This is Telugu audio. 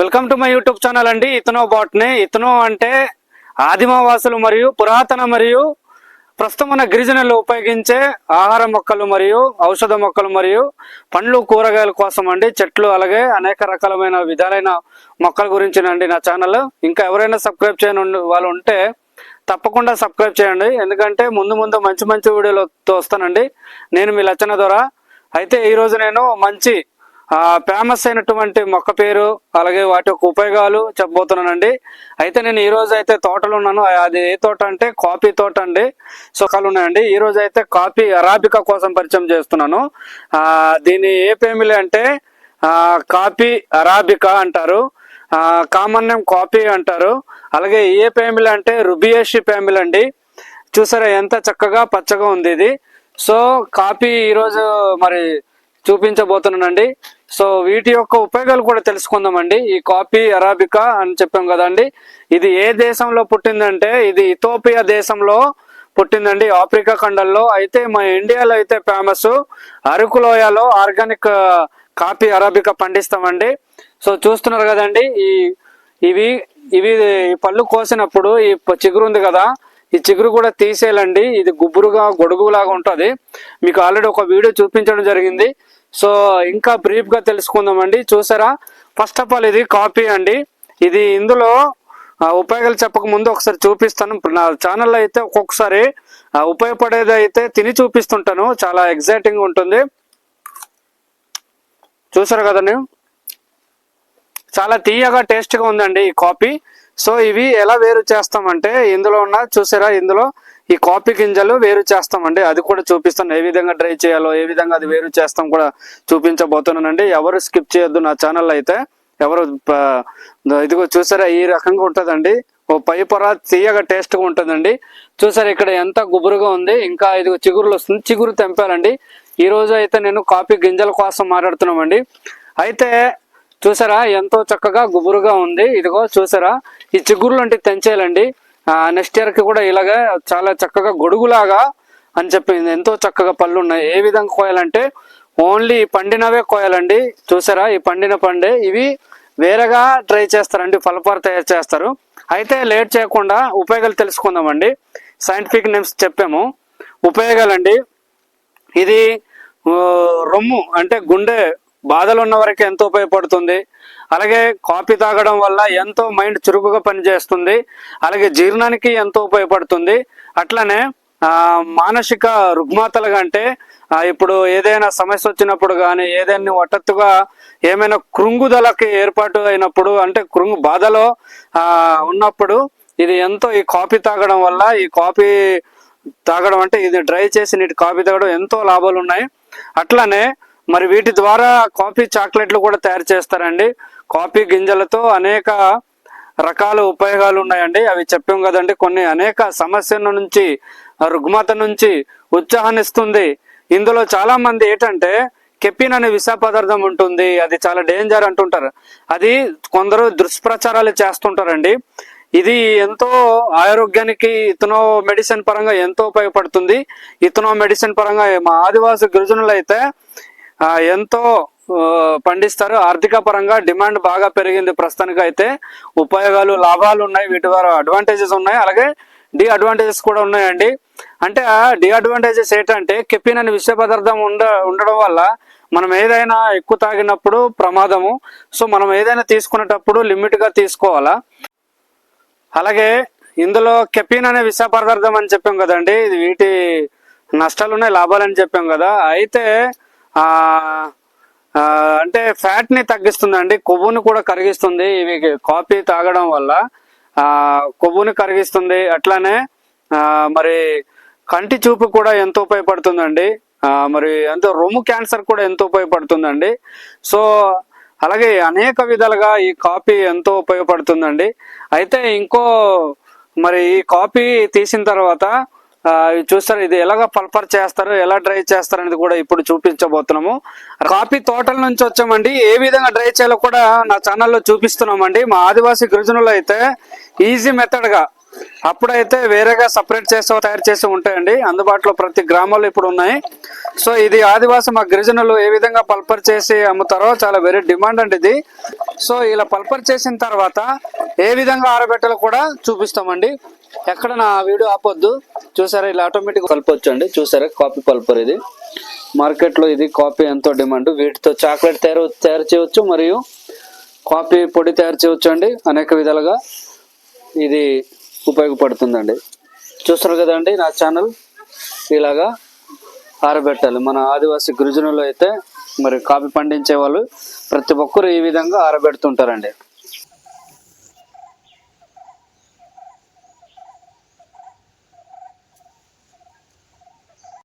Welcome to my YouTube channel అండి. ఇతనో బాట్ని. ఇతనో అంటే ఆదిమవాసులు మరియు పురాతన మరియు ప్రస్తుతం ఉన్న గిరిజనులు ఉపయోగించే ఆహార మొక్కలు మరియు ఔషధ మొక్కలు మరియు పండ్లు కూరగాయల కోసం అండి. చెట్లు అలాగే అనేక రకాలమైన విధాలైన మొక్కల గురించినండి నా ఛానల్. ఇంకా ఎవరైనా సబ్స్క్రైబ్ చేయని వాళ్ళు ఉంటే తప్పకుండా సబ్స్క్రైబ్ చేయండి. ఎందుకంటే ముందు ముందు మంచి మంచి వీడియోలు వస్తానండి. నేను మీ లచ్చన ద్వారా. అయితే ఈరోజు నేను మంచి ఫేమస్ అయినటువంటి మొక్క పేరు అలాగే వాటి యొక్క ఉపయోగాలు చెప్పబోతున్నానండి. అయితే నేను ఈ రోజు అయితే తోటలో ఉన్నాను. అది ఏ తోట అంటే కాఫీ తోట అండి. సుఖాలు ఉన్నాయండి. ఈ రోజు అయితే కాఫీ అరాబికా కోసం పరిచయం చేస్తున్నాను. దీని ఏ ఫ్యామిలీ అంటే కాఫీ అరాబికా అంటారు. కామన్ నేమ్ కాఫీ అంటారు. అలాగే ఏ ఫ్యామిలీ అంటే రుబియేషి ఫ్యామిలీ అండి. చూసారా ఎంత చక్కగా పచ్చగా ఉంది ఇది. సో కాఫీ ఈరోజు మరి చూపించబోతున్నానండి. సో వీటి యొక్క ఉపయోగాలు కూడా తెలుసుకుందామండి. ఈ కాఫీ అరాబికా అని చెప్పాం కదండి. ఇది ఏ దేశంలో పుట్టిందంటే ఇది ఇథోపియా దేశంలో పుట్టిందండి ఆఫ్రికా ఖండంలో. అయితే మా ఇండియాలో అయితే ఫేమస్ అరకులోయలో ఆర్గానిక్ కాఫీ అరాబికా పండిస్తామండి. సో చూస్తున్నారు కదండి ఈ ఇవి ఇవి పళ్ళు కోసినప్పుడు ఈ చిగురుంది చిగురు ఉంది కదా ఈ చిగురు కూడా తీసేయాలండి. ఇది గుబురుగా గొడుగులాగా ఉంటుంది. మీకు ఆల్రెడీ ఒక వీడియో చూపించడం జరిగింది. సో ఇంకా బ్రీఫ్గా తెలుసుకుందామండి. చూసారా? ఫస్ట్ ఆఫ్ ఆల్ ఇది కాపీ అండి. ఇది ఇందులో ఉపయోగాలు చెప్పక ముందు ఒకసారి చూపిస్తాను. నా ఛానల్లో అయితే ఒక్కొక్కసారి ఉపయోగపడేది అయితే తిని చూపిస్తుంటాను. చాలా ఎగ్జైటింగ్ ఉంటుంది. చూసారు కదండి? చాలా తీయగా టేస్ట్గా ఉందండి ఈ కాఫీ. సో ఇవి ఎలా వేరు చేస్తామంటే ఇందులో ఉన్న చూసారా ఇందులో ఈ కాఫీ గింజలు వేరు చేస్తామండి. అది కూడా చూపిస్తాను. ఏ విధంగా డ్రై చేయాలో ఏ విధంగా అది వేరు చేస్తాం కూడా చూపించబోతున్నానండి. ఎవరు స్కిప్ చేయొద్దు నా ఛానల్ అయితే. ఎవరు ఇదిగో చూసారా ఈ రకంగా ఉంటుందండి. ఓ పై పొర తీయగా టేస్ట్గా ఉంటుందండి. చూసారా ఇక్కడ ఎంత గుబురుగా ఉంది. ఇంకా ఇది చిగురులు వస్తుంది. చిగురు తెంపాలండి. ఈ రోజు అయితే నేను కాఫీ గింజల కోసం మాట్లాడుతున్నామండి. అయితే చూసారా? ఎంతో చక్కగా గుబురుగా ఉంది. ఇదిగో చూసారా? ఈ చిగురులు అంటే తెంచేయాలండి నెక్స్ట్ ఇయర్కి కూడా ఇలాగే చాలా చక్కగా గొడుగులాగా అని చెప్పింది. ఎంతో చక్కగా పళ్ళు ఉన్నాయి. ఏ విధంగా కోయాలంటే ఓన్లీ పండినవే కోయాలండి. చూసారా? ఈ పండిన పండే ఇవి వేరేగా ట్రై చేస్తారండి. ఫలపార తయారు చేస్తారు. అయితే లేట్ చేయకుండా ఉపయోగాలు తెలుసుకుందామండి. సైంటిఫిక్ నేమ్స్ చెప్పాము. ఉపయోగాలండి. ఇది రొమ్ము అంటే గుండె బాధలు ఉన్న వరకు ఎంతో ఉపయోగపడుతుంది. అలాగే కాఫీ తాగడం వల్ల ఎంతో మైండ్ చురుకుగా పనిచేస్తుంది. అలాగే జీర్ణానికి ఎంతో ఉపయోగపడుతుంది. అట్లనే మానసిక రుగ్మతలు అంటే ఇప్పుడు ఏదైనా సమస్య వచ్చినప్పుడు కానీ ఏదైనా హఠాత్తుగా ఏమైనా కృంగుదలకి ఏర్పాటు అయినప్పుడు అంటే కృంగు బాధలో ఉన్నప్పుడు ఇది ఎంతో ఈ కాఫీ తాగడం వల్ల ఈ కాఫీ తాగడం అంటే ఇది డ్రై చేసి నీటి కాఫీ తాగడం ఎంతో లాభాలు ఉన్నాయి అట్లనే మరి వీటి ద్వారా కాఫీ చాక్లెట్లు కూడా తయారు చేస్తారండి. కాఫీ గింజలతో అనేక రకాల ఉపయోగాలు ఉన్నాయండి. అవి చెప్పాం కదండి కొన్ని అనేక సమస్యల నుంచి రుగ్మత నుంచి ఉత్సాహాన్ని ఇస్తుంది ఇందులో చాలా మంది ఏంటంటే కెపిన్ అనే విష పదార్థం ఉంటుంది అది చాలా డేంజర్ అంటుంటారు. అది కొందరు దుష్ప్రచారాలు చేస్తుంటారండి. ఇది ఎంతో ఆరోగ్యానికి ఇతనో మెడిసిన్ పరంగా ఎంతో ఉపయోగపడుతుంది. ఇతనో మెడిసిన్ పరంగా మా ఆదివాసి గిరిజనులు అయితే ఎంతో పండిస్తారు. ఆర్థిక పరంగా డిమాండ్ బాగా పెరిగింది ప్రస్తుతానికి అయితే ఉపయోగాలు లాభాలు ఉన్నాయి. వీటి ద్వారా అడ్వాంటేజెస్ ఉన్నాయి. అలాగే డిఅడ్వాంటేజెస్ కూడా ఉన్నాయండి. అంటే ఆ డిఅడ్వాంటేజెస్ ఏంటంటే కెపిన్ అనే విష పదార్థం ఉండ ఉండడం వల్ల మనం ఏదైనా ఎక్కువ తాగినప్పుడు ప్రమాదము. సో మనం ఏదైనా తీసుకునేటప్పుడు లిమిట్గా తీసుకోవాలా. అలాగే ఇందులో కెపిన్ అనే విష పదార్థం అని చెప్పాం కదండి. ఇది వీటి నష్టాలు ఉన్నాయి లాభాలు అని చెప్పాం కదా. అయితే అంటే ఫ్యాట్ని తగ్గిస్తుందండి కొవ్వుని కూడా కరిగిస్తుంది ఇవి కాఫీ తాగడం వల్ల. ఆ కొవ్వుని కరిగిస్తుంది అట్లానే మరి కంటి చూపు కూడా ఎంతో ఉపయోగపడుతుందండి. ఆ మరి ఎంతో రొమ్ము క్యాన్సర్ కూడా ఎంతో ఉపయోగపడుతుందండి. సో అలాగే అనేక విధాలుగా ఈ కాఫీ ఎంతో ఉపయోగపడుతుందండి. అయితే ఇంకో మరి ఈ కాఫీ తీసిన తర్వాత చూస్తారు ఇది ఎలాగ పల్పర్ చేస్తారు ఎలా డ్రై చేస్తారు అనేది కూడా ఇప్పుడు చూపించబోతున్నాము. కాఫీ తోటల నుంచి వచ్చామండి. ఏ విధంగా డ్రై చేయాలో కూడా నా ఛానల్లో చూపిస్తున్నామండి. మా ఆదివాసీ గిరిజనులు అయితే ఈజీ మెథడ్గా అప్పుడైతే వేరేగా సపరేట్ చేసి తయారు చేసి ఉంటాయండి. అందుబాటులో ప్రతి గ్రామంలో ఇప్పుడు ఉన్నాయి. సో ఇది ఆదివాసి మా గిరిజనులు ఏ విధంగా పల్పర్ చేసి అమ్ముతారో చాలా వెరీ డిమాండ్ అండి ఇది. సో ఇలా పల్పర్ చేసిన తర్వాత ఏ విధంగా ఆరబెట్టాలో కూడా చూపిస్తామండి. ఎక్కడ నా వీడియో ఆపొద్దు. చూసారా ఇలా ఆటోమేటిక్ పల్పొచ్చు అండి చూసారా కాపీ పల్పర్ ఇది. మార్కెట్లో ఇది కాపీ ఎంతో డిమాండ్ వీటితో చాక్లెట్ తయారు తయారు చేయవచ్చు మరియు కాఫీ పొడి తయారు చేయవచ్చు అండి అనేక విధాలుగా ఇది ఉపయోగపడుతుందండి. చూస్తారు కదండి నా ఛానల్ ఇలాగా ఆరబెట్టాలి. మన ఆదివాసీ గిరిజనులు అయితే మరి కాఫీ పండించే వాళ్ళు ప్రతి ఒక్కరు ఈ విధంగా ఆరబెడుతుంటారండి.